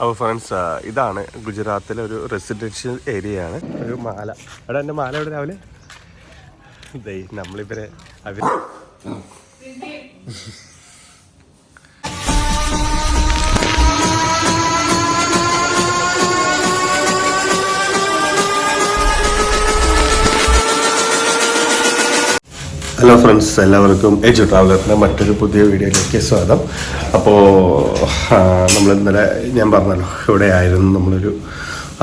അപ്പോൾ ഫ്രണ്ട്സ് ഇതാണ് ഗുജറാത്തിലെ ഒരു റെസിഡൻഷ്യൽ ഏരിയ ആണ്. ഒരു മാല. എടാ എന്റെ മാല എവിടെ രാവിലെ? നമ്മളിവരെ അവർ ഹലോ ഫ്രണ്ട്സ് എല്ലാവർക്കും എജു ട്രാവലറിന്റെ മറ്റൊരു പുതിയ വീഡിയോയിലേക്ക് സ്വാഗതം. അപ്പോൾ നമ്മൾ ഇന്നലെ ഞാൻ പറഞ്ഞല്ലോ ഇവിടെ ആയിരുന്നു. നമ്മളൊരു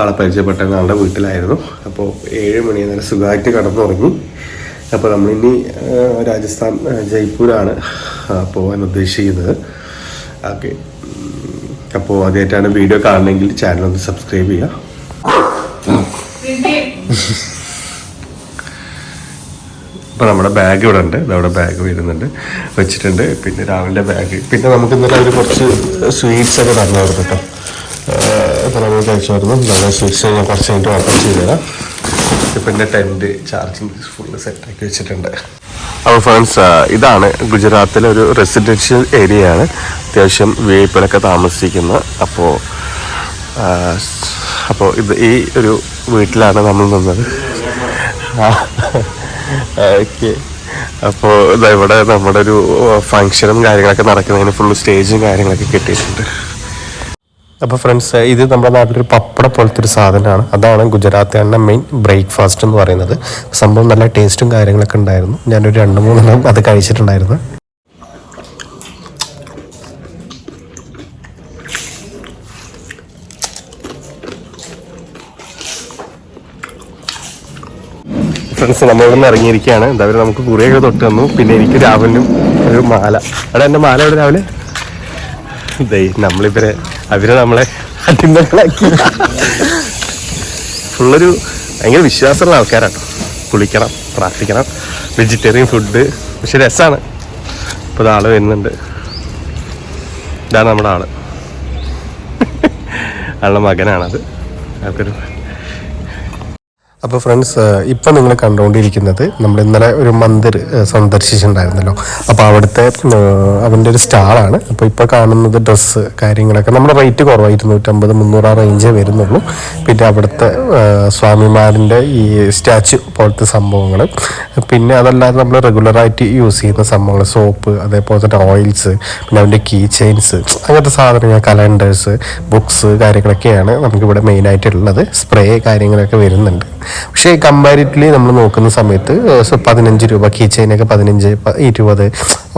ആളെ പരിചയപ്പെട്ട ആളുടെ വീട്ടിലായിരുന്നു. അപ്പോൾ ഏഴ് മണി നേരം സുഖമായിട്ട് കടന്നുറങ്ങി. അപ്പോൾ നമ്മളിനി രാജസ്ഥാൻ ജയ്പൂരാണ് പോകാൻ ഉദ്ദേശിക്കുന്നത്. ഓക്കെ. അപ്പോൾ ആദ്യമായിട്ടാണ് വീഡിയോ കാണണമെങ്കിൽ ചാനൽ ഒന്ന് സബ്സ്ക്രൈബ് ചെയ്യുക. അപ്പോൾ നമ്മുടെ ബാഗ് ഇവിടെ ഉണ്ട്. അവിടെ ബാഗ് വരുന്നുണ്ട്. വെച്ചിട്ടുണ്ട്. പിന്നെ രാവിലെ ബാഗ് പിന്നെ നമുക്ക് ഇന്നലെ ഒരു കുറച്ച് സ്വീറ്റ്സ് ഒക്കെ തന്നായിരുന്നു കേട്ടോ. അപ്പോൾ നമ്മൾ കഴിച്ചായിരുന്നു. നല്ല സ്വീറ്റ്സ് ഞാൻ കുറച്ച് കഴിഞ്ഞിട്ട് ഓർഡർ ചെയ്തുതരാം ഇപ്പം എന്റെ ടെന്റ് ചാർജിങ് ഫുള്ള് സെറ്റാക്കി വെച്ചിട്ടുണ്ട്. അപ്പോൾ ഫ്രണ്ട്സ് ഇതാണ് ഗുജറാത്തിലെ ഒരു റെസിഡൻഷ്യൽ ഏരിയ ആണ്. അത്യാവശ്യം വി ഐ താമസിക്കുന്ന അപ്പോൾ അപ്പോൾ ഇത് ഈ ഒരു വീട്ടിലാണ് നമ്മൾ നിന്നത്. ഓക്കെ. അപ്പോൾ ഇവിടെ നമ്മുടെ ഒരു ഫങ്ഷനും കാര്യങ്ങളൊക്കെ നടക്കുന്നതിന് ഫുൾ സ്റ്റേജും കാര്യങ്ങളൊക്കെ കിട്ടിയിട്ടുണ്ട്. അപ്പോൾ ഫ്രണ്ട്സ് ഇത് നമ്മുടെ നാട്ടിലൊരു പപ്പട പോലത്തെ ഒരു സാധനമാണ്. അതാണ് ഗുജറാത്തുകാരുടെ മെയിൻ ബ്രേക്ക്ഫാസ്റ്റ് എന്ന് പറയുന്നത്. സംഭവം നല്ല ടേസ്റ്റും കാര്യങ്ങളൊക്കെ ഉണ്ടായിരുന്നു. ഞാനൊരു രണ്ട് മൂന്നെണ്ണം അത് കഴിച്ചിട്ടുണ്ടായിരുന്നു. ഫ്രണ്ട്സ് നമ്മളിവിടെ നിന്ന് ഇറങ്ങിയിരിക്കുകയാണ്. എന്തായാലും നമുക്ക് കുറിയൊക്കെ തൊട്ട് തന്നു. പിന്നെ എനിക്ക് രാവിലും ഒരു മാല. അവിടെ എന്റെ മാല എവിടെ രാവിലെ ദൈ നമ്മളിവരെ അവരെ നമ്മളെ അടിമകളാക്കി. ഫുള്ളൊരു ഭയങ്കര വിശ്വാസമുള്ള ആൾക്കാരാണ്. കുളിക്കണം പ്രാർത്ഥിക്കണം. Vegetarian food. പക്ഷെ രസമാണ് ഇപ്പോൾ ആൾ വരുന്നുണ്ട്. ഇതാണ് നമ്മുടെ ആൾ. ആളുടെ മകനാണത്. ആൾക്കൊരു അപ്പോൾ ഫ്രണ്ട്സ് ഇപ്പം നിങ്ങൾ കണ്ടുകൊണ്ടിരിക്കുന്നത് നമ്മൾ ഇന്നലെ ഒരു മന്ദിർ സന്ദർശിച്ചിട്ടുണ്ടായിരുന്നല്ലോ. അപ്പോൾ അവിടുത്തെ അവന്റെ ഒരു സ്റ്റാളാണ് അപ്പോൾ ഇപ്പോൾ കാണുന്നത് ഡ്രസ്സ് കാര്യങ്ങളൊക്കെ. നമ്മുടെ റേറ്റ് കുറവാണ് ഇരുന്നൂറ്റമ്പത് മുന്നൂറ് ആ റേഞ്ചേ വരുന്നുള്ളൂ. പിന്നെ അവിടുത്തെ സ്വാമിമാരിന്റെ ഈ സ്റ്റാച്ചു പോലത്തെ സംഭവങ്ങൾ പിന്നെ അതല്ലാതെ നമ്മൾ റെഗുലറായിട്ട് യൂസ് ചെയ്യുന്ന സംഭവങ്ങൾ സോപ്പ് അതേപോലെ തന്നെ ഓയിൽസ് പിന്നെ അവന്റെ കീ ചെയിൻസ് അങ്ങനത്തെ സാധനങ്ങൾ കലണ്ടേഴ്സ് ബുക്സ് കാര്യങ്ങളൊക്കെയാണ് നമുക്കിവിടെ മെയിനായിട്ടുള്ളത് സ്പ്രേ കാര്യങ്ങളൊക്കെ വരുന്നുണ്ട്. പക്ഷേ കമ്പാരിറ്റീവ്ലി നമ്മൾ നോക്കുന്ന സമയത്ത് പതിനഞ്ച് രൂപ കീ ചെയിനൊക്കെ പതിനഞ്ച് ഇരുപത്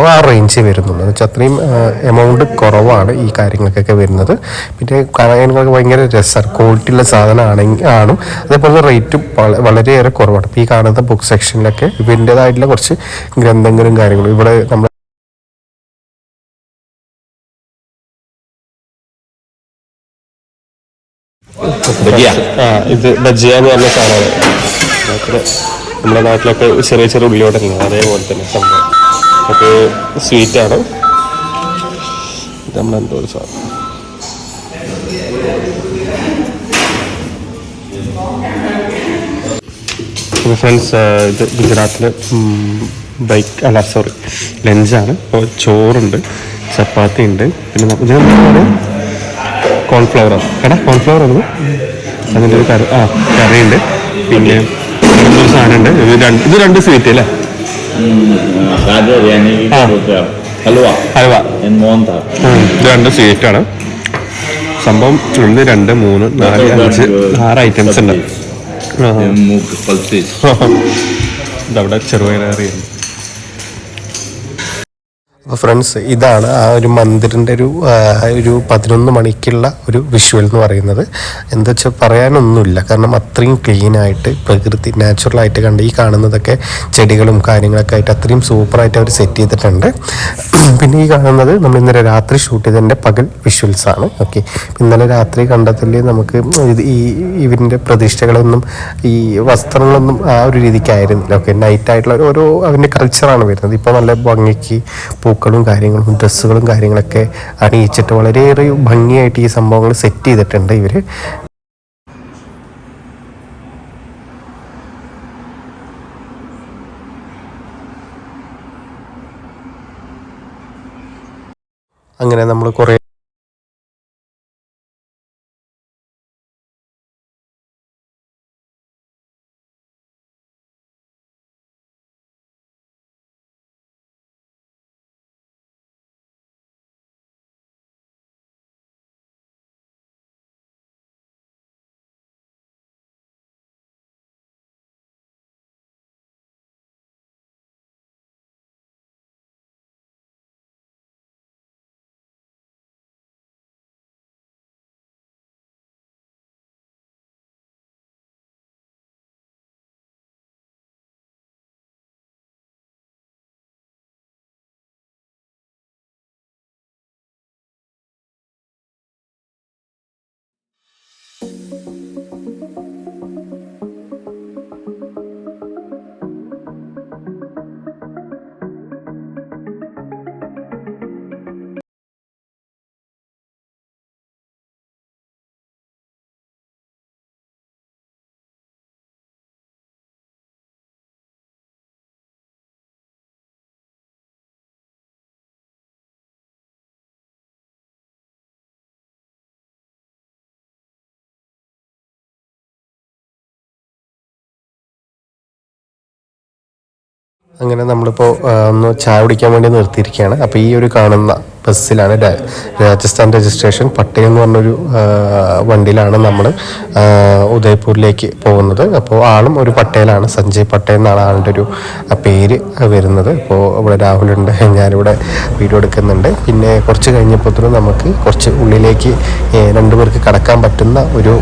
ആ റേഞ്ച് വരുന്നുള്ളൂ. എന്ന് വെച്ചാൽ അത്രയും എമൗണ്ട് കുറവാണ് ഈ കാര്യങ്ങൾക്കൊക്കെ വരുന്നത്. പിന്നെ കാര്യങ്ങളൊക്കെ ഭയങ്കര രസമാണ് ക്വാളിറ്റി ഉള്ള സാധനമാണെങ്കിൽ ആണും അതേപോലെ റേറ്റും വള- വളരെയേറെ കുറവാണ്. ഈ കാണുന്ന ബുക്ക് സെക്ഷനിലൊക്കെ ഇവന്റേതായിട്ടുള്ള കുറച്ച് ഗ്രന്ഥങ്ങളും കാര്യങ്ങളും ഇവിടെ നമ്മൾ ആ ഇത് ബജിയ എന്ന് പറഞ്ഞ സാധനമാണ് നമ്മുടെ നാട്ടിലൊക്കെ ചെറിയ ചെറിയ ഉള്ളിയോടല്ലേ അതേപോലെ തന്നെ സംഭവം. സ്വീറ്റാണ്. നമ്മൾ നമ്മളെന്തോ ഒരു സാധനം? ഫ്രണ്ട്സ് ഇത് ഗുജറാത്തിലെ ബൈക്ക് അല്ല സോറി ലഞ്ചാണ് അപ്പോൾ ചോറുണ്ട് ചപ്പാത്തി ഉണ്ട് പിന്നെ നമ്മ- കോൺഫ്ലവർ എടാ കോൺഫ്ലവർ ആയിരുന്നു അതിന്റെ ഒരു കറി ആ കറിയുണ്ട്. പിന്നെ ഒരു സാധനമുണ്ട്. ഇത് രണ്ട് ഇത് രണ്ട് സ്വീറ്റ് അല്ലേ? ഹൽവ. ഹൽവ ഇത് രണ്ട് സ്വീറ്റാണ് സംഭവം ഒന്ന് രണ്ട് മൂന്ന് നാല് അഞ്ച് ആറ് ഐറ്റംസ് ഉണ്ട്. ഇതവിടെ ചെറുപയർ കറിയുണ്ട്. അപ്പോൾ ഫ്രണ്ട്സ് ഇതാണ് ആ ഒരു മന്ദിറിന്റെ ഒരു ഒരു പതിനൊന്ന് മണിക്കുള്ള ഒരു വിഷ്വൽ എന്ന് പറയുന്നത്. എന്താ വെച്ചാൽ പറയാനൊന്നുമില്ല. കാരണം അത്രയും ക്ലീനായിട്ട് പ്രകൃതി നാച്ചുറലായിട്ട് കണ്ട് ഈ കാണുന്നതൊക്കെ ചെടികളും കാര്യങ്ങളൊക്കെ ആയിട്ട് അത്രയും സൂപ്പറായിട്ട് അവർ സെറ്റ് ചെയ്തിട്ടുണ്ട്. പിന്നെ ഈ കാണുന്നത് നമ്മൾ ഇന്നലെ രാത്രി ഷൂട്ട് ചെയ്തതിന്റെ പകൽ വിഷ്വൽസ് ആണ്. ഓക്കെ ഇന്നലെ രാത്രി കണ്ടതിൽ നമുക്ക് ഇത് ഈ ഇവരിന്റെ പ്രതീക്ഷകളൊന്നും ഈ വസ്ത്രങ്ങളൊന്നും ആ ഒരു രീതിക്കായിരുന്നില്ല. ഓക്കെ നൈറ്റായിട്ടുള്ള ഓരോ അവന്റെ കൾച്ചറാണ് വരുന്നത്. ഇപ്പോൾ നല്ല ഭംഗിക്ക് പൂക്കളും കാര്യങ്ങളും ഡ്രസ്സുകളും കാര്യങ്ങളൊക്കെ അണിയിച്ചിട്ട് വളരെയേറെ ഭംഗിയായിട്ട് ഈ സംഭവങ്ങൾ സെറ്റ് ചെയ്തിട്ടുണ്ട് ഇവർ അങ്ങനെ നമ്മൾ കുറേ えっ? അങ്ങനെ നമ്മളിപ്പോൾ ഒന്ന് ചായ കുടിക്കാൻ വേണ്ടി നിർത്തിയിരിക്കുകയാണ്. അപ്പോൾ ഈ ഒരു കാണുന്ന ബസ്സിലാണ് രാജസ്ഥാൻ രജിസ്ട്രേഷൻ പട്ടേ എന്ന് പറഞ്ഞൊരു വണ്ടിയിലാണ് നമ്മൾ ഉദയ്പൂരിലേക്ക് പോകുന്നത്. അപ്പോൾ ആളും ഒരു പട്ടേലാണ്. സഞ്ജയ് പട്ടേൽ എന്നാണ് ആളുടെ ഒരു പേര് വരുന്നത്. അപ്പോൾ ഇവിടെ രാഹുലുണ്ട് ഞാനിവിടെ വീഡിയോ എടുക്കുന്നുണ്ട്. പിന്നെ കുറച്ച് കഴിഞ്ഞപ്പോഴത്തേനും നമുക്ക് കുറച്ച് ഉള്ളിലേക്ക് രണ്ടുപേർക്ക് കടക്കാൻ പറ്റുന്ന ഒരു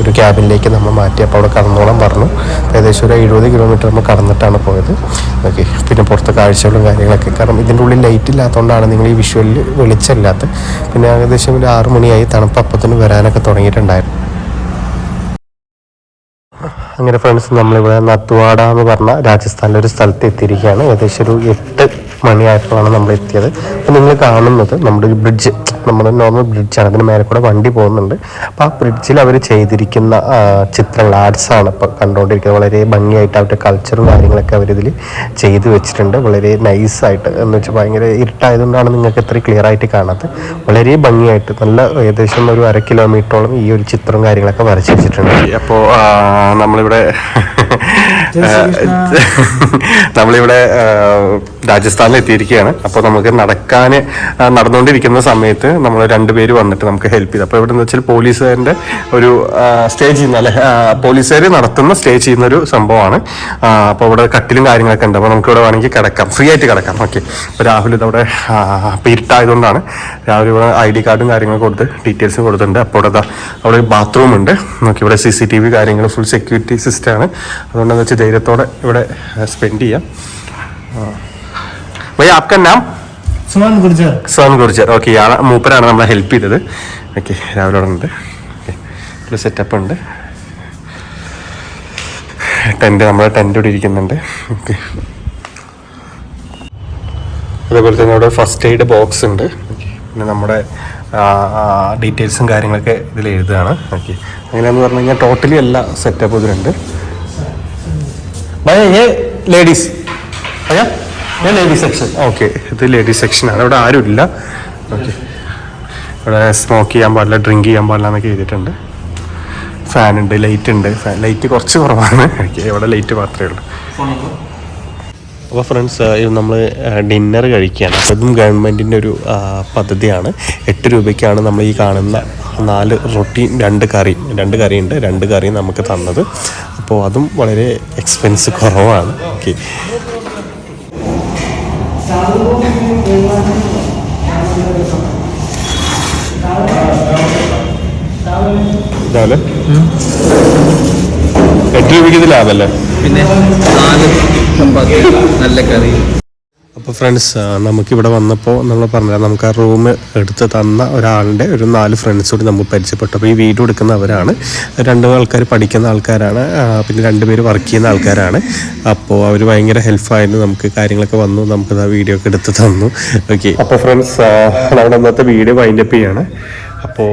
ഒരു ക്യാബിനിലേക്ക് നമ്മൾ മാറ്റി അപ്പോൾ അവിടെ കടന്നോളം പറഞ്ഞു. ഏകദേശം ഒരു എഴുപത് കിലോമീറ്റർ നമ്മൾ കടന്നിട്ടാണ് പോയത്. ഓക്കെ പിന്നെ പുറത്തെ കാഴ്ചകളും കാര്യങ്ങളൊക്കെ. കാരണം ഇതിന്റെ ഉള്ളിൽ ലൈറ്റ് ഇല്ലാത്തതുകൊണ്ടാണ് നിങ്ങൾ ഈ വിഷ്വലിൽ വെളിച്ചമില്ലാത്ത. പിന്നെ ഏകദേശം ഒരു ആറ് മണിയായി തണുപ്പ് അപ്പത്തിന് വരാനൊക്കെ തുടങ്ങിയിട്ടുണ്ടായിരുന്നു. അങ്ങനെ ഫ്രണ്ട്സ് നമ്മളിവിടെ നത്വാഡ എന്ന് പറഞ്ഞ രാജസ്ഥാനിലെ ഒരു സ്ഥലത്ത് എത്തിയിരിക്കുകയാണ്. ഏകദേശം ഒരു എട്ട് മണിയായപ്പോഴാണ് നമ്മൾ എത്തിയത്. അപ്പോൾ നിങ്ങൾ കാണുന്നത് നമ്മുടെ ഒരു ബ്രിഡ്ജ് നമ്മുടെ നോർമൽ ബ്രിഡ്ജാണ് അതിന് മേലെ കൂടെ വണ്ടി പോകുന്നുണ്ട്. അപ്പോൾ ആ ബ്രിഡ്ജിൽ അവർ ചെയ്തിരിക്കുന്ന ചിത്രങ്ങൾ ആർട്സാണ് ഇപ്പോൾ കണ്ടുകൊണ്ടിരിക്കുന്നത്. വളരെ ഭംഗിയായിട്ട് അവരുടെ കൾച്ചറും കാര്യങ്ങളൊക്കെ അവരിതിൽ ചെയ്തു വെച്ചിട്ടുണ്ട്. വളരെ നൈസായിട്ട് എന്ന് വെച്ചാൽ ഭയങ്കര ഇരുട്ടായതുകൊണ്ടാണ് നിങ്ങൾക്ക് ഇത്ര ക്ലിയർ ആയിട്ട് കാണാത്തത്. വളരെ ഭംഗിയായിട്ട് നല്ല ഏകദേശം ഒരു അര കിലോമീറ്ററോളം ഈ ഒരു ചിത്രവും കാര്യങ്ങളൊക്കെ വരച്ച് വെച്ചിട്ടുണ്ട്. അപ്പോൾ നമ്മളിവിടെ നമ്മളിവിടെ രാജസ്ഥാൻ എത്തിയിരിക്കുകയാണ് അപ്പോൾ നമുക്ക് നടക്കാൻ നടന്നുകൊണ്ടിരിക്കുന്ന സമയത്ത് നമ്മൾ രണ്ടുപേര് വന്നിട്ട് നമുക്ക് ഹെൽപ്പ് ചെയ്തു. അപ്പോൾ ഇവിടെ എന്ന് വെച്ചാൽ പോലീസുകാരന്റെ ഒരു സ്റ്റേ ചെയ്യുന്ന അല്ലെ? പോലീസുകാർ നടത്തുന്ന സ്റ്റേ ചെയ്യുന്ന ഒരു സംഭവമാണ് അപ്പോൾ ഇവിടെ കട്ടിലും കാര്യങ്ങളൊക്കെ ഉണ്ട്. അപ്പോൾ നമുക്ക് ഇവിടെ വേണമെങ്കിൽ കിടക്കാം. ഫ്രീ ആയിട്ട് കിടക്കാം. ഓക്കെ അപ്പോൾ രാഹുൽ ഇതവിടെ ഇരുട്ടായതുകൊണ്ടാണ് രാഹുൽ ഇവിടെ ഐ ഡി കാർഡും കാര്യങ്ങളും കൊടുത്ത് ഡീറ്റെയിൽസ് കൊടുത്തിട്ടുണ്ട്. അപ്പോൾ ഇവിടെ അവിടെ ബാത്റൂം ഉണ്ട്. നോക്കി ഇവിടെ സി സി ടി വി കാര്യങ്ങൾ ഫുൾ സെക്യൂരിറ്റി സിസ്റ്റമാണ് അതുകൊണ്ടെന്ന് വെച്ചാൽ ധൈര്യത്തോടെ ഇവിടെ സ്പെൻഡ് ചെയ്യാം. ഭയ്യ ആപ്കാ നാം? സുമാൻ ഗുർജർ. സുമാൻ ഗുർജർ. ഓക്കെ ഇയാളെ മൂപ്പരാണ് നമ്മളെ ഹെൽപ്പ് ചെയ്തത്. ഓക്കെ രാവിലെ ഉണ്ട്. ഒരു സെറ്റപ്പ് ഉണ്ട്. ടെന്റ് നമ്മളെ ടെന്റ് ഇവിടെ ഇരിക്കുന്നുണ്ട്. ഓക്കെ അതേപോലെ തന്നെ ഇവിടെ ഫസ്റ്റ് എയ്ഡ് ബോക്സ് ഉണ്ട്. പിന്നെ നമ്മുടെ ഡീറ്റെയിൽസും കാര്യങ്ങളൊക്കെ ഇതിൽ എഴുതുകയാണ്. ഓക്കെ അങ്ങനെയെന്ന് പറഞ്ഞു കഴിഞ്ഞാൽ ടോട്ടലി എല്ലാ സെറ്റപ്പ് ഇതിലുണ്ട്. ഭയ ഏ ലേഡീസ് ഭയ്യ? ഏ ലേഡി സെക്ഷൻ ഓക്കെ ഇത് ലേഡീസ് സെക്ഷനാണ് ഇവിടെ ആരുമില്ല ഓക്കെ ഇവിടെ സ്മോക്ക് ചെയ്യാൻ പാടില്ല ഡ്രിങ്ക് ചെയ്യാൻ പാടില്ല എന്നൊക്കെ എഴുതിയിട്ടുണ്ട്. ഫാൻ ഉണ്ട് ലൈറ്റ് ഉണ്ട്. ഫാൻ ലൈറ്റ് കുറച്ച് കുറവാണ്. ഓക്കെ ഇവിടെ ലൈറ്റ് മാത്രമേ ഉള്ളൂ. അപ്പോൾ ഫ്രണ്ട്സ് നമ്മൾ ഡിന്നർ കഴിക്കുകയാണ്. അതും ഗവൺമെന്റിന്റെ ഒരു പദ്ധതിയാണ്. എട്ട് രൂപയ്ക്കാണ് നമ്മൾ ഈ കാണുന്ന നാല് റൊട്ടി രണ്ട് കറി. രണ്ട് കറിയുണ്ട് രണ്ട് കറി നമുക്ക് തന്നത്. അപ്പോൾ അതും വളരെ എക്സ്പെൻസ് കുറവാണ്. ഓക്കെ ഇതാവല്ലേ? എട്ട് രൂപയ്ക്ക് ഇത് ലാഭല്ലേ? പിന്നെ നാല് ചപ്പാത്തി നല്ല കറി. അപ്പോൾ ഫ്രണ്ട്സ് നമുക്കിവിടെ വന്നപ്പോൾ നമ്മൾ പറഞ്ഞാൽ നമുക്ക് ആ റൂം എടുത്ത് തന്ന ഒരാളുടെ ഒരു നാല് ഫ്രണ്ട്സ് കൂടി നമ്മൾ പരിചയപ്പെട്ടു. അപ്പോൾ ഈ വീട് എടുക്കുന്നവരാണ്. രണ്ട് ആൾക്കാർ പഠിക്കുന്ന ആൾക്കാരാണ്. പിന്നെ രണ്ട് പേര് വർക്ക് ചെയ്യുന്ന ആൾക്കാരാണ്. അപ്പോൾ അവർ ഭയങ്കര ഹെൽപ്പായിരുന്നു നമുക്ക് കാര്യങ്ങളൊക്കെ വന്നു. നമുക്ക് ആ വീഡിയോ ഒക്കെ എടുത്ത് തന്നു. ഓക്കെ അപ്പോൾ ഫ്രണ്ട്സ് നമ്മുടെ ഇന്നത്തെ വീഡിയോ വൈൻഡപ്പ് ചെയ്യാണ്. അപ്പോൾ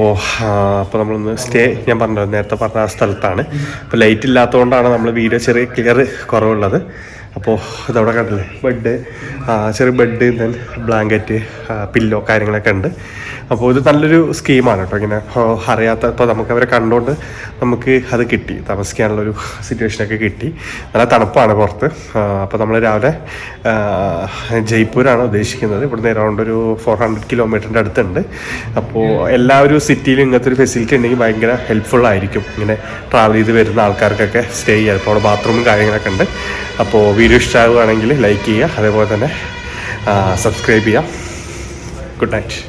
അപ്പോൾ നമ്മളൊന്ന് സ്റ്റേ ഞാൻ പറഞ്ഞത് നേരത്തെ പറഞ്ഞ ആ സ്ഥലത്താണ്. അപ്പോൾ ലൈറ്റ് ഇല്ലാത്തതുകൊണ്ടാണ് നമ്മൾ വീഡിയോ ചെറിയ ക്ലിയർ കുറവുള്ളത്. അപ്പോൾ ഇതവിടെ കണ്ടില്ലേ? ബെഡ് ചെറിയ ബെഡ് ദെൻ ബ്ലാങ്കറ്റ് പില്ലോ കാര്യങ്ങളൊക്കെ ഉണ്ട്. അപ്പോൾ ഇത് നല്ലൊരു സ്കീമാണ് കേട്ടോ. ഇങ്ങനെ അറിയാത്ത ഇപ്പോൾ നമുക്ക് അവരെ കണ്ടുകൊണ്ട് നമുക്ക് അത് കിട്ടി. താമസിക്കാനുള്ളൊരു സിറ്റുവേഷനൊക്കെ കിട്ടി. നല്ല തണുപ്പാണ് പുറത്ത്. അപ്പോൾ നമ്മൾ രാവിലെ ജയ്പൂരാണ് ഉദ്ദേശിക്കുന്നത്. ഇവിടുന്ന് അറൗണ്ട് ഒരു ഫോർ ഹൺഡ്രഡ് കിലോമീറ്ററിന്റെ അടുത്തുണ്ട്. അപ്പോൾ എല്ലാ ഒരു സിറ്റിയിലും ഇങ്ങനത്തെ ഒരു ഫെസിലിറ്റി ഉണ്ടെങ്കിൽ ഭയങ്കര ഹെൽപ്ഫുൾ ആയിരിക്കും. ഇങ്ങനെ ട്രാവൽ ചെയ്ത് വരുന്ന ആൾക്കാർക്കൊക്കെ സ്റ്റേ ചെയ്യാം ഇപ്പോൾ അവിടെ ബാത്റൂമും കാര്യങ്ങളൊക്കെ ഉണ്ട്. അപ്പോൾ വീഡിയോ ഇഷ്ടമാകുകയാണെങ്കിൽ ലൈക്ക് ചെയ്യുക അതേപോലെ തന്നെ സബ്സ്ക്രൈബ് ചെയ്യുക. Good night